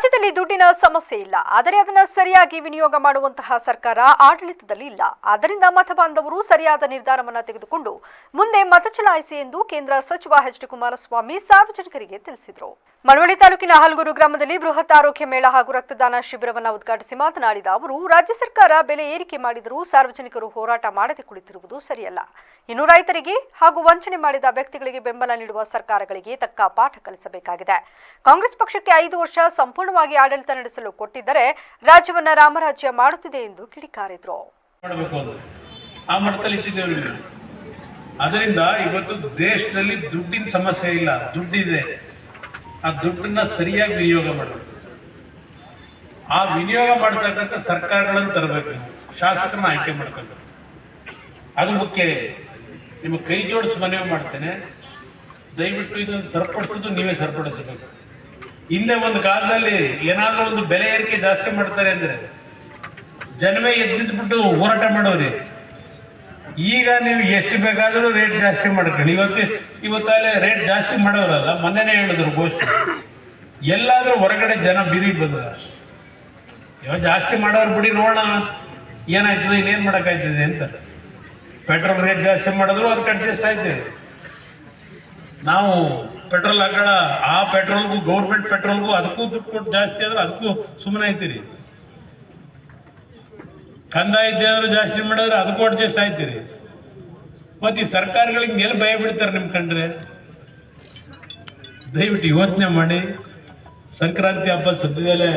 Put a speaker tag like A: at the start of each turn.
A: ರಾಜ್ಯದಲ್ಲಿ ದುಡ್ಡಿನ ಸಮಸ್ಯೆ ಇಲ್ಲ, ಆದರೆ ಅದನ್ನು ಸರಿಯಾಗಿ ವಿನಿಯೋಗ ಮಾಡುವಂತಹ ಸರ್ಕಾರ ಆಡಳಿತದಲ್ಲಿ ಇಲ್ಲ. ಆದ್ದರಿಂದ ಮತ ಬಾಂಧವರು ಸರಿಯಾದ ನಿರ್ಧಾರವನ್ನು ತೆಗೆದುಕೊಂಡು ಮುಂದೆ ಮತ ಚಲಾಯಿಸಿ ಎಂದು ಕೇಂದ್ರ ಸಚಿವ ಎಚ್ ಡಿ ಕುಮಾರಸ್ವಾಮಿ ಸಾರ್ವಜನಿಕರಿಗೆ ತಿಳಿಸಿದರು. ಮಳವಳ್ಳಿ ತಾಲೂಕಿನ ಹಲಗೂರು ಗ್ರಾಮದಲ್ಲಿ ಬೃಹತ್ ಆರೋಗ್ಯ ಮೇಳ ಹಾಗೂ ರಕ್ತದಾನ ಶಿಬಿರವನ್ನು ಉದ್ಘಾಟಿಸಿ ಮಾತನಾಡಿದ ಅವರು, ರಾಜ್ಯ ಸರ್ಕಾರ ಬೆಲೆ ಏರಿಕೆ ಮಾಡಿದರೂ ಸಾರ್ವಜನಿಕರು ಹೋರಾಟ ಮಾಡದೆ ಕುಳಿತಿರುವುದು ಸರಿಯಲ್ಲ. ಇನ್ನು ರೈತರಿಗೆ ಹಾಗೂ ವಂಚನೆ ಮಾಡಿದ ವ್ಯಕ್ತಿಗಳಿಗೆ ಬೆಂಬಲ ನೀಡುವ ಸರ್ಕಾರಗಳಿಗೆ ತಕ್ಕ ಪಾಠ ಕಲಿಸಬೇಕಾಗಿದೆ. ಕಾಂಗ್ರೆಸ್ ಪಕ್ಷಕ್ಕೆ ಐದು ವರ್ಷ ಸಂಪೂರ್ಣವಾಗಿ ಆಡಳಿತ ನಡೆಸಲು ಕೊಟ್ಟಿದ್ದರೆ ರಾಜ್ಯವನ್ನ ರಾಮರಾಜ್ಯ ಮಾಡುತ್ತಿದೆ ಎಂದು ಕಿಡಿಕಾರಿದ್ರು.
B: ಆ ಮಟ್ಟದಲ್ಲಿ ಇಟ್ಟಿದ್ದೇವೆ ಅದರಿಂದ ಇವತ್ತು ದೇಶದಲ್ಲಿ ದುಡ್ಡಿನ ಸಮಸ್ಯೆ ಇಲ್ಲ. ದುಡ್ಡಿದೆ. ಆ ದುಡ್ಡನ್ನ ಸರಿಯಾಗಿ ವಿನಿಯೋಗ ಮಾಡಬೇಕು. ಆ ವಿನಿಯೋಗ ಮಾಡ್ತಕ್ಕಂಥ ಸರ್ಕಾರಗಳನ್ನು ತರಬೇಕು. ಶಾಸಕರನ್ನ ಆಯ್ಕೆ ಮಾಡ್ಕೋಬೇಕು ಅದು ಮುಖ್ಯ. ನಿಮಗೆ ಕೈ ಜೋಡಿಸಿ ಮನವಿ ಮಾಡ್ತೇನೆ. ದಯವಿಟ್ಟು ಇದನ್ನು ಸರಿಪಡಿಸೋದು ನೀವೇ ಸರಿಪಡಿಸಬೇಕು. ಹಿಂದೆ ಒಂದು ಕಾಲದಲ್ಲಿ ಏನಾದರೂ ಒಂದು ಬೆಲೆ ಏರಿಕೆ ಜಾಸ್ತಿ ಮಾಡ್ತಾರೆ ಅಂದರೆ ಜನವೇ ಎದ್ದಿದ್ಬಿಟ್ಟು ಬಿಟ್ಟು ಹೋರಾಟ ಮಾಡೋರಿ. ಈಗ ನೀವು ಎಷ್ಟು ಬೇಕಾದರೂ ರೇಟ್ ಜಾಸ್ತಿ ಮಾಡ್ಕೊಳ್ಳಿ. ಇವತ್ತು, ಇವತ್ತಲ್ಲೇ ರೇಟ್ ಜಾಸ್ತಿ ಮಾಡೋರಲ್ಲ, ಮೊನ್ನೆನೇ ಹೇಳಿದ್ರು ಗೋಷ್ಠಿ ಎಲ್ಲಾದರೂ ಹೊರಗಡೆ ಜನ ಬೀದಿಗೆ ಬಂದ್ರ ಇವ ಜಾಸ್ತಿ ಮಾಡೋರು ಬಿಡಿ, ನೋಡೋಣ. ಏನಾಯ್ತದೆ, ಇನ್ನೇನು ಮಾಡೋಕ್ಕಾಯ್ತದೆ? ಅಂತಾರೆ. ಪೆಟ್ರೋಲ್ ರೇಟ್ ಜಾಸ್ತಿ ಮಾಡಿದ್ರು, ಅದಕ್ಕೆ ಅಡ್ಜಸ್ಟ್ ಆಯ್ತದೆ ನಾವು ಪೆಟ್ರೋಲ್ ಹಾಕೋಣ, ಆ ಪೆಟ್ರೋಲ್ಗೂ ಗೌರ್ಮೆಂಟ್ ಪೆಟ್ರೋಲ್ಗೂ ಅದಕ್ಕೂ ದುಡ್ಡು ಕೊಟ್ಟು ಜಾಸ್ತಿ ಆದ್ರೆ ಅದಕ್ಕೂ ಸುಮ್ಮನೆ ಆಯ್ತೀರಿ ಕಂದಾಯ ಇದ್ದೇನಾದ್ರು ಜಾಸ್ತಿ ಮಾಡಿದ್ರೆ ಅದಕ್ಕೂ ಅಡ್ಜಸ್ಟ್ ಆಯ್ತೀರಿ. ಮತ್ತೆ ಈ ಸರ್ಕಾರಗಳಿಗೆ ಎಲ್ಲಿ ಭಯ ಬಿಡ್ತಾರೆ ನಿಮ್ ಕಂಡ್ರೆ? ದಯವಿಟ್ಟು ಯೋಚನೆ ಮಾಡಿ. ಸಂಕ್ರಾಂತಿ ಹಬ್ಬ ಸದ್ಯದಲ್ಲೇ